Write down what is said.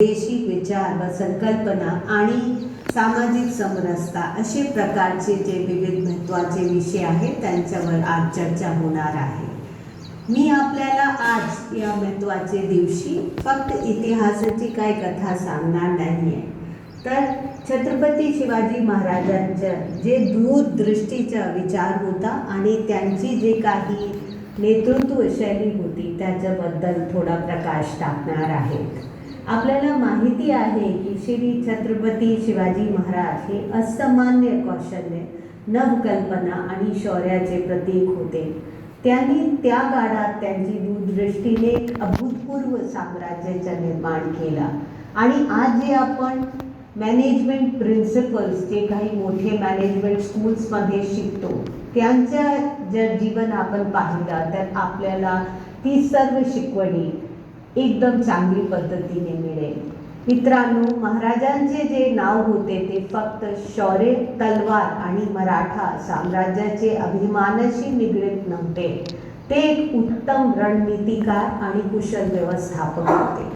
देशी विचार व संकल्पना आणि सामाजिक समरसता असे प्रकारचे जे विविध महत्त्वाचे विषय आहेत त्यांच्यावर आज चर्चा होणार आहे. मी आपल्याला आज या महत्त्वाच्या दिवशी फक्त इतिहासाची काही कथा सांगणार नाही आहे तर छत्रपती शिवाजी महाराजांचं जे दूरदृष्टीचा विचार होता आणि त्यांची जे काही नेतृत्व शैली होती त्याच्याबद्दल थोडा प्रकाश टाकणार आहेत आपल्याला माहिती आहे की श्री छत्रपती शिवाजी महाराज हे असामान्य कौशल्य नवकल्पना आणि शौर्याचे प्रतीक होते. त्यांनी त्या काळात त्यांची दूरदृष्टीने अभूतपूर्व साम्राज्याचा निर्माण केला. आणि आज जे आपण मॅनेजमेंट प्रिन्सिपल्स जे काही मोठे मॅनेजमेंट स्कूल्समध्ये शिकतो त्यांचं जर जीवन आपण पाहिलं तर आपल्याला ती सर्व शिकवणी एकदम चांगली पद्धतीने मिळेल. मित्रांनो महाराजांचे जे नाव होते ते फक्त शौर्य तलवार आणि मराठा साम्राज्याचे अभिमानाशी निगडीत नव्हते. ते एक उत्तम रणनीतिकार आणि कुशल व्यवस्थापक होते.